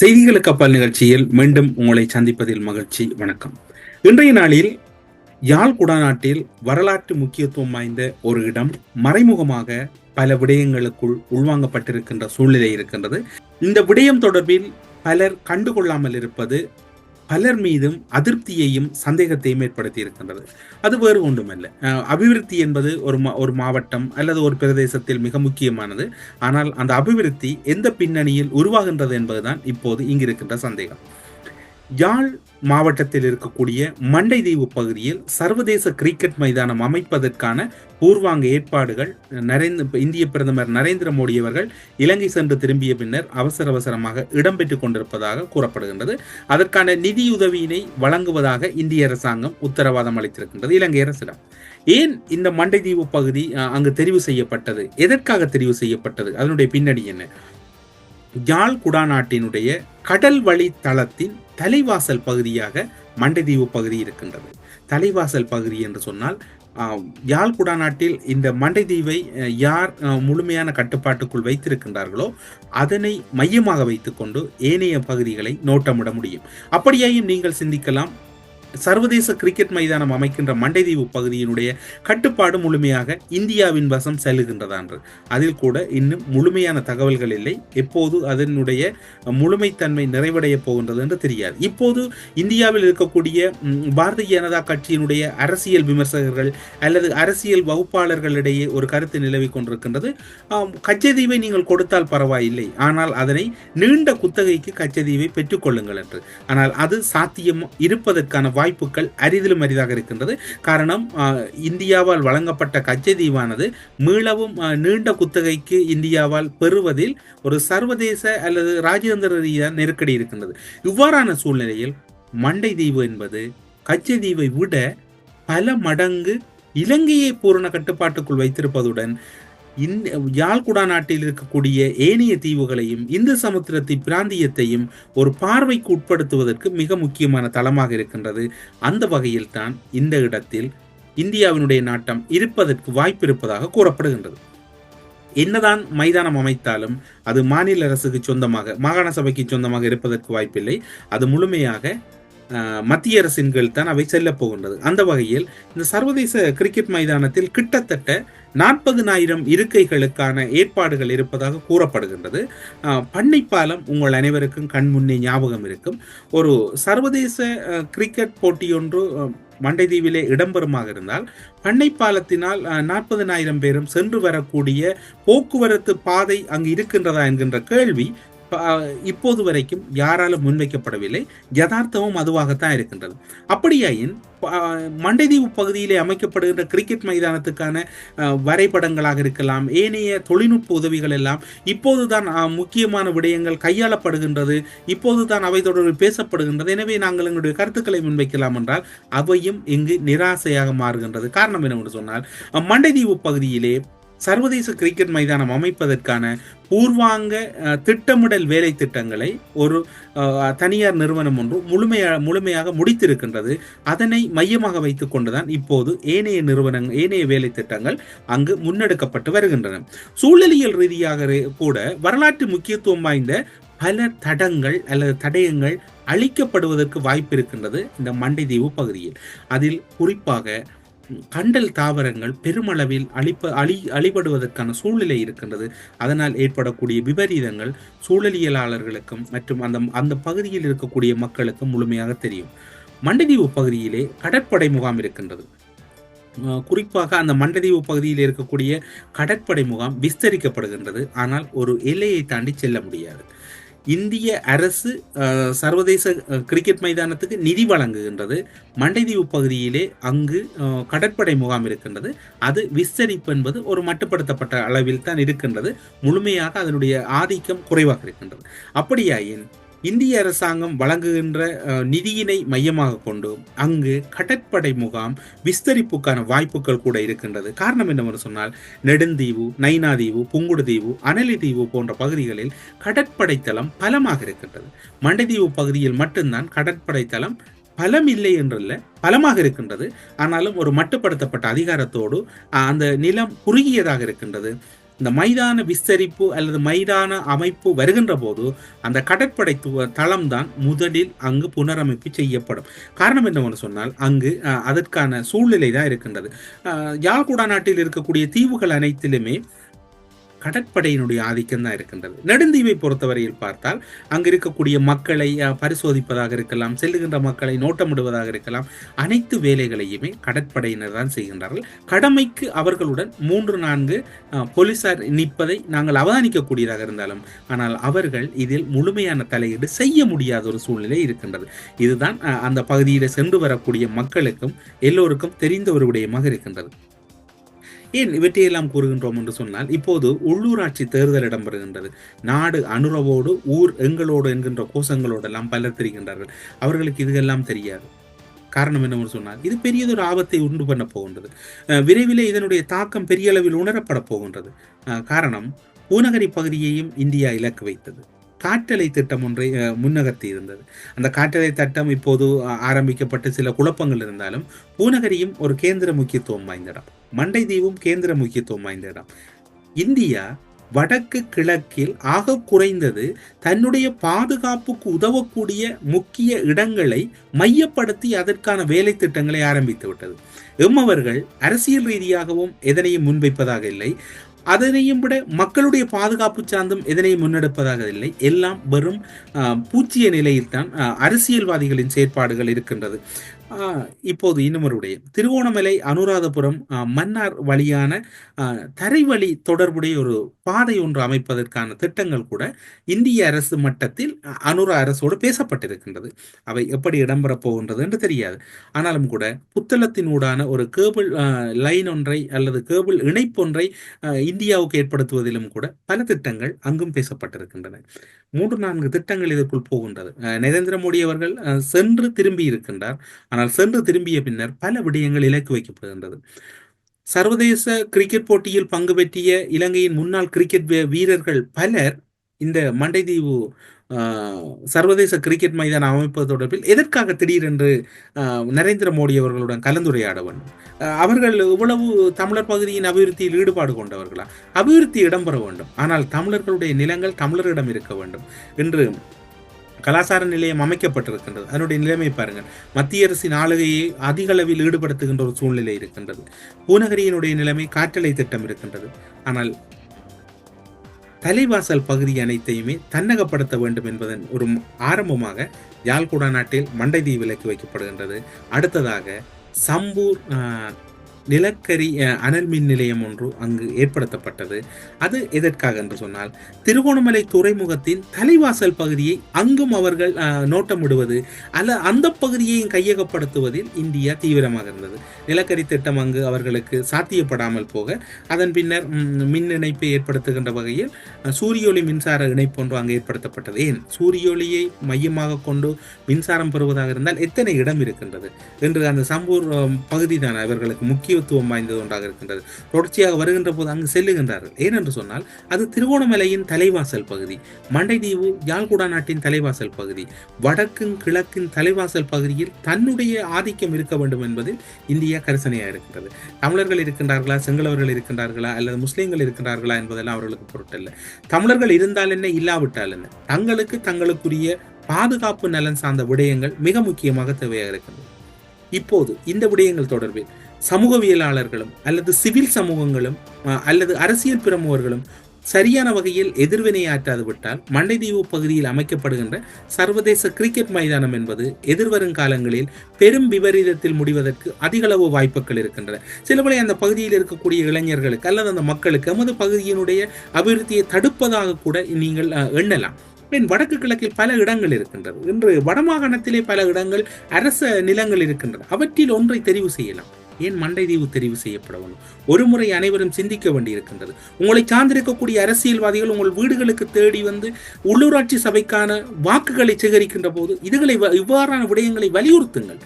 செய்திகளுக்கு அப்பால் நிகழ்ச்சியில் மீண்டும் உங்களை சந்திப்பதில் மகிழ்ச்சி. வணக்கம். இன்றைய நாளில் யாழ் குடாநாட்டில் வரலாற்று முக்கியத்துவம் வாய்ந்த ஒரு இடம் மறைமுகமாக பல விடயங்களுக்குள் உள்வாங்கப்பட்டிருக்கின்ற சூழ்நிலை இருக்கின்றது. இந்த விடயம் தொடர்பில் பலர் கண்டுகொள்ளாமல் இருப்பது பலர் மீதும் அதிருப்தியையும் சந்தேகத்தையும் ஏற்படுத்தி இருக்கின்றது அது வேறு ஒன்றுமல்ல. அபிவிருத்தி என்பது ஒரு மா- ஒரு மாவட்டம் அல்லது ஒரு பிரதேசத்தில் மிக முக்கியமானது. ஆனால் அந்த அபிவிருத்தி எந்த பின்னணியில் உருவாகின்றது என்பதுதான் இப்போது இங்கு இருக்கின்ற சந்தேகம். யாழ் மாவட்டத்தில் இருக்கக்கூடிய மண்டை தீவு பகுதியில் சர்வதேச கிரிக்கெட் மைதானம் அமைப்பதற்கான பூர்வாங்க ஏற்பாடுகள் நரேந்திர இந்திய பிரதமர் நரேந்திர மோடி அவர்கள் இலங்கை சென்று திரும்பிய பின்னர் அவசர அவசரமாக இடம்பெற்றுக் கொண்டிருப்பதாக கூறப்படுகின்றது. அதற்கான நிதியுதவியினை வழங்குவதாக இந்திய அரசாங்கம் உத்தரவாதம் அளித்திருக்கின்றது இலங்கை அரசிடம். ஏன் இந்த மண்டை தீவு பகுதி அங்கு தெரிவு செய்யப்பட்டது? எதற்காக தெரிவு செய்யப்பட்டது? அதனுடைய பின்னணி என்ன? யாழ் குடாநாட்டினுடைய கடல் வழி தளத்தின் தலைவாசல் பகுதியாக மண்டைதீவு பகுதி இருக்கின்றது. தலைவாசல் பகுதி என்று சொன்னால் யாழ் குடாநாட்டில் இந்த மண்டைதீவை யார் முழுமையான கட்டுப்பாட்டுக்குள் வைத்திருக்கின்றார்களோ அதனை மையமாக வைத்துக்கொண்டு ஏனைய பகுதிகளை நோட்டமிட முடியும். அப்படியாயும் நீங்கள் சிந்திக்கலாம் சர்வதேச கிரிக்கெட் மைதானம் அமைக்கின்ற மண்டைதீவு பகுதியினுடைய கட்டுப்பாடு முழுமையாக இந்தியாவின் வசம் செல்லுகின்றதா அதில் கூட இன்னும் முழுமையான தகவல்கள் இல்லை. எப்போது அதனுடைய முழுமைத்தன்மை நிறைவடைய போகின்றது என்று தெரியாது. இப்போது இந்தியாவில் இருக்கக்கூடிய பாரதிய ஜனதா கட்சியினுடைய அரசியல் விமர்சகர்கள் அல்லது அரசியல் வகுப்பாளர்களிடையே ஒரு கருத்து நிலவிக் கொண்டிருக்கின்றது. கச்சதீவை நீங்கள் கொடுத்தால் பரவாயில்லை. ஆனால் அதனை நீண்ட குத்தகைக்கு கச்சதீவை பெற்றுக்கொள்ளுங்கள் என்று. ஆனால் அது சாத்தியம் இருப்பதற்கான வாய்ப்புகள் அரிதிலும் அரிதாக இருக்கின்றது. காரணம் இந்தியாவால் வழங்கப்பட்ட கச்சதீவானது மீளவும் நீண்ட குத்தகைக்கு இந்தியாவால் பெறுவதில் ஒரு சர்வதேச அல்லது ராஜதந்திர ரீதியாக நெருக்கடி இருக்கின்றது. இவ்வாறான சூழ்நிலையில் மண்டை தீவு என்பது கச்சதீவை விட பல மடங்கு இலங்கையை பூரண கட்டுப்பாட்டுக்குள் வைத்திருப்பதுடன் இந்த யாழ்குடா நாட்டில் இருக்கக்கூடிய ஏனைய தீவுகளையும் இந்து சமுத்திரத்தை பிராந்தியத்தையும் ஒரு பார்வைக்கு உட்படுத்துவதற்கு மிக முக்கியமான தளமாக இருக்கின்றது. அந்த வகையில் தான் இந்த இடத்தில் இந்தியாவினுடைய நாட்டம் இருப்பதற்கு வாய்ப்பு இருப்பதாக கூறப்படுகின்றது. என்னதான் மைதானம் அமைத்தாலும் அது மாநில அரசுக்கு சொந்தமாக மாகாண சபைக்கு சொந்தமாக இருப்பதற்கு வாய்ப்பில்லை. அது முழுமையாக மத்திய அரசின் கீழ் தான் அவை செல்லப் போகின்றது. அந்த வகையில் இந்த சர்வதேச கிரிக்கெட் மைதானத்தில் கிட்டத்தட்ட நாற்பதுனாயிரம் இருக்கைகளுக்கான ஏற்பாடுகள் இருப்பதாக கூறப்படுகின்றது. பண்ணைப்பாலம் உங்கள் அனைவருக்கும் கண் முன்னே ஞாபகம் இருக்கும். ஒரு சர்வதேச கிரிக்கெட் போட்டியொன்று மண்டைதீவிலே இடம்பெறுமாக இருந்தால் பண்ணைப்பாலத்தினால் நாற்பதினாயிரம் பேரும் சென்று வரக்கூடிய போக்குவரத்து பாதை அங்கு இருக்கின்றதா என்கின்ற கேள்வி இப்போது வரைக்கும் யாராலும் முன்வைக்கப்படவில்லை. யதார்த்தமும் அதுவாகத்தான் இருக்கின்றது. அப்படியாயின் மண்டைதீவு பகுதியிலே அமைக்கப்படுகின்ற கிரிக்கெட் மைதானத்துக்கான வரைபடங்களாக இருக்கலாம். ஏனைய தொழில்நுட்ப உதவிகள் எல்லாம் இப்போதுதான் முக்கியமான விடயங்கள் கையாளப்படுகின்றது. இப்போதுதான் அவை தொடர்பில் பேசப்படுகின்றது. எனவே நாங்கள் எங்களுடைய கருத்துக்களை முன்வைக்கலாம் என்றால் அவையும் இங்கு நிராசையாக மாறுகின்றது. காரணம் என்னவென்று சொன்னால் மண்டைதீவு பகுதியிலே சர்வதேச கிரிக்கெட் மைதானம் அமைப்பதற்கான பூர்வாங்க திட்டமிடல் வேலை திட்டங்களை ஒரு தனியார் நிறுவனம் ஒன்று முழுமையா முழுமையாக முடித்திருக்கின்றது. அதனை மையமாக வைத்து கொண்டுதான் இப்போது ஏனைய நிறுவனங்கள் ஏனைய வேலை திட்டங்கள் அங்கு முன்னெடுக்கப்பட்டு வருகின்றன. சூழலியல் ரீதியாக கூட வரலாற்று முக்கியத்துவம் வாய்ந்த பல தடங்கள் அல்லது தடயங்கள் அழிக்கப்படுவதற்கு வாய்ப்பு இருக்கின்றது இந்த மண்டை தீவு பகுதியில். அதில் குறிப்பாக கண்டல் தாவரங்கள் பெருமளவில் அழிப்ப அழி அழிபடுவதற்கான சூழ்நிலை இருக்கின்றது. அதனால் ஏற்படக்கூடிய விபரீதங்கள் சூழலியலாளர்களுக்கும் மற்றும் அந்த அந்த பகுதியில் இருக்கக்கூடிய மக்களுக்கும் முழுமையாக தெரியும். மண்டதீவு பகுதியிலே கடற்படை முகாம் இருக்கின்றது. குறிப்பாக அந்த மண்டதீவு பகுதியில் இருக்கக்கூடிய கடற்படை முகாம் விஸ்தரிக்கப்படுகின்றது. ஆனால் ஒரு எல்லையை தாண்டி செல்ல முடியாது. இந்திய அரசு சர்வதேச கிரிக்கெட் மைதானத்துக்கு நிதி வழங்குகின்றது. மண்டைதீவு பகுதியிலே அங்கு கடற்படை முகாம் இருக்கின்றது. அது விஸ்தரிப்பு என்பது ஒரு மட்டுப்படுத்தப்பட்ட அளவில் தான் இருக்கின்றது. முழுமையாக அதனுடைய ஆதிக்கம் குறைவாக இருக்கின்றது. அப்படியாயின் இந்திய அரசாங்கம் வழங்குகின்ற நிதியினை மையமாக கொண்டு அங்கு கடற்படை முகாம் விஸ்தரிப்புக்கான வாய்ப்புகள் கூட இருக்கின்றது. காரணம் என்னவென்று சொன்னால் நெடுந்தீவு நைனாதீவு புங்குடுதீவு அனலி தீவு போன்ற பகுதிகளில் கடற்படை தளம் பலமாக இருக்கின்றது. மண்டைதீவு பகுதியில் மட்டும்தான் கடற்படை தளம் பலம் இல்லை என்றல்ல பலமாக இருக்கின்றது. ஆனாலும் ஒரு மட்டுப்படுத்தப்பட்ட அதிகாரத்தோடு அந்த நிலம் குறுகியதாக இருக்கின்றது. இந்த மைதான விஸ்தரிப்பு அல்லது மைதான அமைப்பு வருகின்ற போது அந்த கடற்படை தளம் தான் முதலில் அங்கு புனரமைப்பு செய்யப்படும். காரணம் என்னவென்று சொன்னால் அங்கு அதற்கான சூழ்நிலை தான் இருக்கின்றது. யாழ்குடா நாட்டில் இருக்கக்கூடிய தீவுகள் அனைத்திலுமே கடற்படையினுடைய ஆதிக்கம் தான் இருக்கின்றது. நெடுந்தீவை பொறுத்தவரையில் பார்த்தால் அங்கு இருக்கக்கூடிய மக்களை பரிசோதிப்பதாக இருக்கலாம் செல்லுகின்ற மக்களை நோட்டமிடுவதாக இருக்கலாம் அனைத்து வேலைகளையுமே கடற்படையினர் தான் செய்கின்றார்கள். கடமைக்கு அவர்களுடன் மூன்று நான்கு போலீசார் நிற்பதை நாங்கள் அவதானிக்கக்கூடியதாக இருந்தாலும் ஆனால் அவர்கள் இதில் முழுமையான தலையீடு செய்ய முடியாத ஒரு சூழ்நிலை இருக்கின்றது. இதுதான் அந்த பகுதியில் சென்று வரக்கூடிய மக்களுக்கும் எல்லோருக்கும் தெரிந்த ஒரு விடயமாக இருக்கின்றது. ஏன் இவற்றையெல்லாம் கூறுகின்றோம் என்று சொன்னால் இப்போது உள்ளூராட்சி தேர்தல் இடம்பெறுகின்றது. நாடு அனுரவோடு ஊர் எங்களோடு என்கின்ற கோஷங்களோடு எல்லாம் பலர் தெரிகின்றார்கள். அவர்களுக்கு இதுகெல்லாம் தெரியாது. காரணம் என்னவென்று சொன்னால் இது பெரியதொரு ஆபத்தை உண்டு பண்ண போகின்றது. விரைவில் இதனுடைய தாக்கம் பெரிய அளவில் உணரப்பட போகின்றது. காரணம் பூநகரி பகுதியையும் இந்தியா இலக்கு வைத்தது. காற்றலை திட்டம் ஒன்றை முன்னகர்த்தி இருந்தது. அந்த காற்றலை திட்டம் இப்போது ஆரம்பிக்கப்பட்ட சில குழப்பங்கள் இருந்தாலும் பூநகரியும் ஒரு கேந்திர முக்கியத்துவம் வாய்ந்த இடம் மண்டை தீவும் கேந்திர முக்கியத்துவம் வாய்ந்த இடம் இந்தியா வடக்கு கிழக்கில் ஆக குறைந்தது தன்னுடைய பாதுகாப்புக்கு உதவக்கூடிய முக்கிய இடங்களை மையப்படுத்தி அதற்கான வேலை திட்டங்களை ஆரம்பித்து விட்டது. எம்மவர்கள் அரசியல் ரீதியாகவும் எதனையும் முன்வைப்பதாக இல்லை. அதனையும் விட மக்களுடைய பாதுகாப்பு சார்ந்தும் எதனையும் முன்னெடுப்பதாக இல்லை. எல்லாம் வெறும் பூச்சிய நிலையில்தான் அரசியல்வாதிகளின் செயற்பாடுகள் இருக்கின்றது. இப்போது இன்னுமொருடைய திருவோணமலை அனுராதபுரம் மன்னார் வழியான தரைவழி தொடர்புடைய ஒரு பாதை ஒன்று அமைப்பதற்கான திட்டங்கள் கூட இந்திய அரசு மட்டத்தில் அனுரா அரசோடு பேசப்பட்டிருக்கின்றது. அவை எப்படி இடம்பெறப் போகின்றது என்று தெரியாது. ஆனாலும் கூட புத்தளத்தினூடான ஒரு கேபிள் லைன் ஒன்றை அல்லது கேபிள் இணைப்பொன்றை இந்தியாவுக்கு ஏற்படுத்துவதிலும் கூட பல திட்டங்கள் அங்கும் பேசப்பட்டிருக்கின்றன. மூன்று நான்கு திட்டங்கள் இதற்குள் போகின்றது. நரேந்திர மோடி அவர்கள் சென்று திரும்பி இருக்கின்றார். ஆனால் சென்று திரும்பிய பின்னர் பல விடயங்கள் இலக்கு வைக்கப்படுகின்றது. சர்வதேச கிரிக்கெட் போட்டியில் பங்கு பெற்றிய இலங்கையின் முன்னாள் கிரிக்கெட் வீரர்கள் பலர் இந்த மண்டைதீவு சர்வதேச கிரிக்கெட் மைதானம் அமைப்பது தொடர்பில் எதற்காக திடீரென்று நரேந்திர மோடி அவர்களுடன் கலந்துரையாட வேண்டும்? அவர்கள் இவ்வளவு தமிழர் பகுதியின் அபிவிருத்தியில் ஈடுபாடு கொண்டவர்களா? அபிவிருத்தி இடம்பெற வேண்டும். ஆனால் தமிழர்களுடைய நிலங்கள் தமிழரிடம் இருக்க வேண்டும் என்று கலாச்சார நிலையம் அமைக்கப்பட்டிருக்கின்றது. அதனுடைய நிலைமை பாருங்கள். மத்திய அரசின் ஆளுகையை அதிக அளவில் ஈடுபடுத்துகின்ற ஒரு சூழ்நிலை இருக்கின்றது. பூநகரியினுடைய நிலைமை காற்றலை திட்டம் இருக்கின்றது. ஆனால் தலைவாசல் பகுதி அனைத்தையுமே தன்னகப்படுத்த வேண்டும் என்பதன் ஒரு ஆரம்பமாக யாழ்குடா நாட்டில் மண்டை தீ விலக்கு வைக்கப்படுகின்றது. அடுத்ததாக சம்பூர் நிலக்கரி அனல் மின் நிலையம் ஒன்று அங்கு ஏற்படுத்தப்பட்டது. அது எதற்காக என்று சொன்னால் திருகோணமலை துறைமுகத்தின் தலைவாசல் பகுதியை அங்கும் அவர்கள் நோட்டமிடுவது அல்ல அந்த பகுதியையும் கையகப்படுத்துவதில் இந்தியா தீவிரமாக இருந்தது. நிலக்கரி திட்டம் அங்கு அவர்களுக்கு சாத்தியப்படாமல் போக அதன் பின்னர் மின் இணைப்பை ஏற்படுத்துகின்ற வகையில் சூரியொளி மின்சார இணைப்பு ஒன்று அங்கு ஏற்படுத்தப்பட்டது. ஏன்? சூரியொளியை மையமாக கொண்டு மின்சாரம் பெறுவதாக இருந்தால் எத்தனை இடம் இருக்கின்றது? என்று அந்த சம்பூர் பகுதி தான் அவர்களுக்கு முக்கிய முக்கியத்துவம் வாய்ந்தது ஒன்றாக இருக்கின்றது. தொடர்ச்சியாக வருகின்ற போது அங்கு செல்லுகின்றார்கள். ஏனென்று சொன்னால் அது திருவோணமலையின் தலைவாசல் பகுதி மண்டைதீவு யாழ்குடா நாட்டின் தலைவாசல் பகுதி வடக்கும் கிழக்கின் தலைவாசல் பகுதியில் தன்னுடைய ஆதிக்கம் இருக்க வேண்டும் என்பதில் இந்தியா கரிசனையாக இருக்கின்றது. தமிழர்கள் இருக்கின்றார்களா? சிங்களவர்கள் இருக்கின்றார்களா? அல்லது முஸ்லீம்கள் இருக்கின்றார்களா என்பதெல்லாம் அவர்களுக்கு பொருட்டல்ல. தமிழர்கள் இருந்தால் என்ன? இல்லாவிட்டால் என்ன? தங்களுக்கு தங்களுக்குரிய பாதுகாப்பு நலன் சார்ந்த விடயங்கள் மிக முக்கியமாக தேவையாக இருக்கின்றன இப்போது இந்த விடயங்கள் தொடர்பில் சமூகவியலாளர்களும் அல்லது சிவில் சமூகங்களும் அல்லது அரசியல் பிரமுகர்களும் சரியான வகையில் எதிர்வினையாற்றாது விட்டால் மண்டைதீவு பகுதியில் அமைக்கப்படுகின்ற சர்வதேச கிரிக்கெட் மைதானம் என்பது எதிர்வரும் காலங்களில் பெரும் விபரீதத்தில் முடிவதற்கு அதிகளவு வாய்ப்புகள் இருக்கின்றன. சிலபடி அந்த பகுதியில் இருக்கக்கூடிய இளைஞர்களுக்கு அல்லது அந்த மக்களுக்கு எமது பகுதியினுடைய அபிவிருத்தியை தடுப்பதாக கூட நீங்கள் எண்ணலாம். பின் வடக்கு கிழக்கில் பல இடங்கள் இருக்கின்றது இன்று வடமாகாணத்திலே பல இடங்கள் அரச நிலங்கள் இருக்கின்றன. அவற்றில் ஒன்றை தெரிவு செய்யலாம். ஏன் மண்டை தீவு தெரிவு செய்யப்பட வேண்டும் ஒரு முறை அனைவரும் சிந்திக்க வேண்டி இருக்கின்றது உங்களை சார்ந்திருக்கக்கூடிய அரசியல்வாதிகள் உங்கள் வீடுகளுக்கு தேடி வந்து உள்ளூராட்சி சபைக்கான வாக்குகளை சேகரிக்கின்ற போது இதுகளை இவ்வாறான விடயங்களை வலியுறுத்துங்கள்.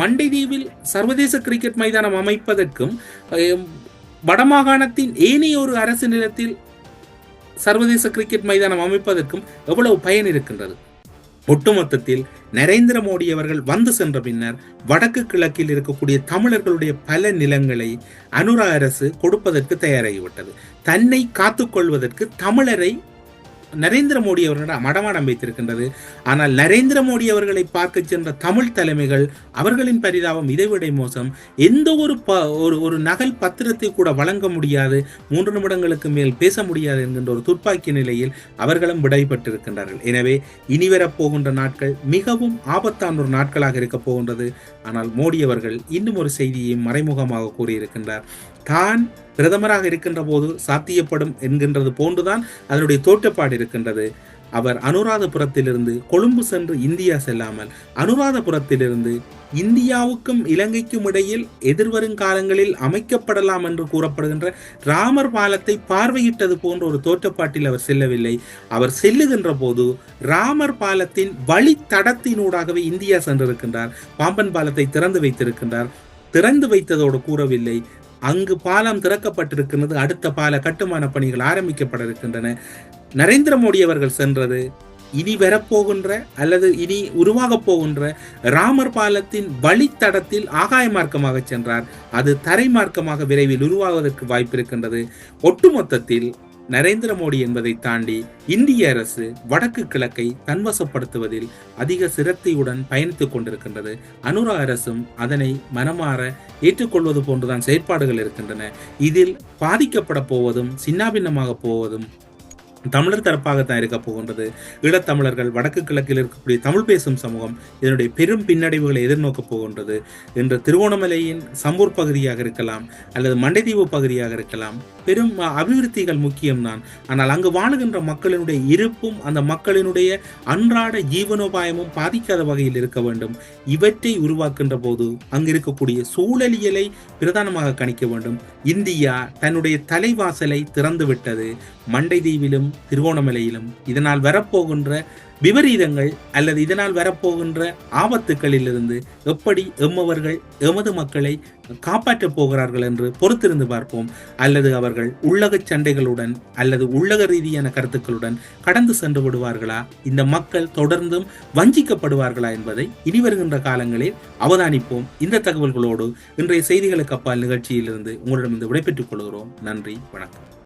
மண்டை தீவில் சர்வதேச கிரிக்கெட் மைதானம் அமைப்பதற்கும் வடமாகாணத்தின் ஏனைய ஒரு அரசு நிலத்தில் சர்வதேச கிரிக்கெட் மைதானம் அமைப்பதற்கும் எவ்வளவு பயன் இருக்கின்றது? ஒட்டுமொத்தத்தில் நரேந்திர மோடி அவர்கள் வந்து சென்ற பின்னர் வடக்கு கிழக்கில் இருக்கக்கூடிய தமிழர்களுடைய பல நிலங்களை அனுரா அரசு கொடுப்பதற்கு தயாராகிவிட்டது. தன்னை காத்துக்கொள்வதற்கு தமிழரை நரேந்திர மோடி அவர்களிடம் மடமாடம் வைத்திருக்கின்றது. ஆனால் நரேந்திர மோடி அவர்களை பார்க்க சென்ற தமிழ் தலைமைகள் அவர்களின் பரிதாபம் இதைவிட மோசம். எந்த ஒரு ப ஒரு ஒரு நகல் பத்திரத்தை கூட வழங்க முடியாது. மூன்று நிமிடங்களுக்கு மேல் பேச முடியாது என்கின்ற ஒரு துப்பாக்கி நிலையில் அவர்களும் விடைபட்டிருக்கின்றார்கள் எனவே இனி வரப்போகின்ற நாட்கள் மிகவும் ஆபத்தான ஒரு நாட்களாக இருக்க போகின்றது. ஆனால் மோடி அவர்கள் இன்னும் ஒரு செய்தியை மறைமுகமாக கூறியிருக்கின்றார். தான் பிரதமராக இருக்கின்ற போது சாத்தியப்படும் என்கின்றது போன்றுதான் அதனுடைய தோற்றப்பாடு இருக்கின்றது. அவர் அனுராதபுரத்திலிருந்து கொழும்பு சென்று இந்தியா செல்லாமல் அனுராதபுரத்திலிருந்து இந்தியாவுக்கும் இலங்கைக்கும் இடையில் எதிர்வரும் காலங்களில் அமைக்கப்படலாம் என்று கூறப்படுகின்ற ராமர் பாலத்தை பார்வையிட்டது போன்ற ஒரு தோற்றப்பாட்டில் அவர் செல்லவில்லை. அவர் செல்லுகின்ற போது ராமர் பாலத்தின் வழித்தடத்தினூடாகவே இந்தியா சென்றிருக்கின்றார். பாம்பன் பாலத்தை திறந்து வைத்திருக்கின்றார். திறந்து வைத்ததோடு கூறவில்லை. அங்கு பாலம் திறக்கப்பட்டிருக்கிறது அடுத்த பால கட்டுமான பணிகள் ஆரம்பிக்கப்பட இருக்கின்றன நரேந்திர மோடி அவர்கள் சென்றது. இனி வரப்போகின்ற அல்லது இனி உருவாக போகின்ற ராமர் பாலத்தின் வழித்தடத்தில் ஆகாய மார்க்கமாக சென்றார். அது தரை மார்க்கமாக விரைவில் உருவாவதற்கு வாய்ப்பு இருக்கின்றது ஒட்டுமொத்தத்தில் நரேந்திர மோடி என்பதை தாண்டி இந்திய அரசு வடக்கு கிழக்கை தன்வசப்படுத்துவதில் அதிக சிரத்தையுடன் பயணித்துக் கொண்டிருக்கின்றது. அனுரா அரசும் அதனை மனமாற ஏற்றுக்கொள்வது போன்றுதான் செயற்பாடுகள் இருக்கின்றன. இதில் பாதிக்கப்பட போவதும் சின்னாபின்னமாக போவதும் தமிழர் தரப்பாகத்தான் இருக்க போகின்றது. ஈழத்தமிழர்கள் வடக்கு கிழக்கில் இருக்கக்கூடிய தமிழ் பேசும் சமூகம் இதனுடைய பெரும் பின்னடைவுகளை எதிர்நோக்கப் போகின்றது என்று திருவோணமலையின் சம்பூர் பகுதியாக இருக்கலாம் அல்லது மண்டைதீவு பகுதியாக இருக்கலாம். பெரும் அபிவிருத்திகள் முக்கியம்தான். ஆனால் அங்கு வாழுகின்ற மக்களினுடைய இருப்பும் அந்த மக்களினுடைய அன்றாட ஜீவனோபாயமும் பாதிக்காத வகையில் இருக்க வேண்டும். இவற்றை உருவாக்கின்ற போது அங்கு இருக்கக்கூடிய சூழலியலை பிரதானமாக கணிக்க வேண்டும். இந்தியா தன்னுடைய தலைவாசலை திறந்துவிட்டது. மண்டை தீவிலும் திருகோணமலையிலும் இதனால் வரப்போகின்ற விபரீதங்கள் அல்லது இதனால் வரப்போகின்ற ஆபத்துக்களிலிருந்து எப்படி எம்மவர்கள் எமது மக்களை காப்பாற்றப் போகிறார்கள் என்று பொறுத்திருந்து பார்ப்போம். அல்லது அவர்கள் உள்ளக சண்டைகளுடன் அல்லது உள்ளக ரீதியான கருத்துக்களுடன் கடந்து சென்று விடுவார்களா? இந்த மக்கள் தொடர்ந்தும் வஞ்சிக்கப்படுவார்களா என்பதை இனி வருகின்ற காலங்களில் அவதானிப்போம். இந்த தகவல்களோடு இன்றைய செய்திகளுக்கு அப்பால் நிகழ்ச்சியிலிருந்து உங்களிடம் இந்த விடைபெற்றுக் கொள்கிறோம். நன்றி வணக்கம்.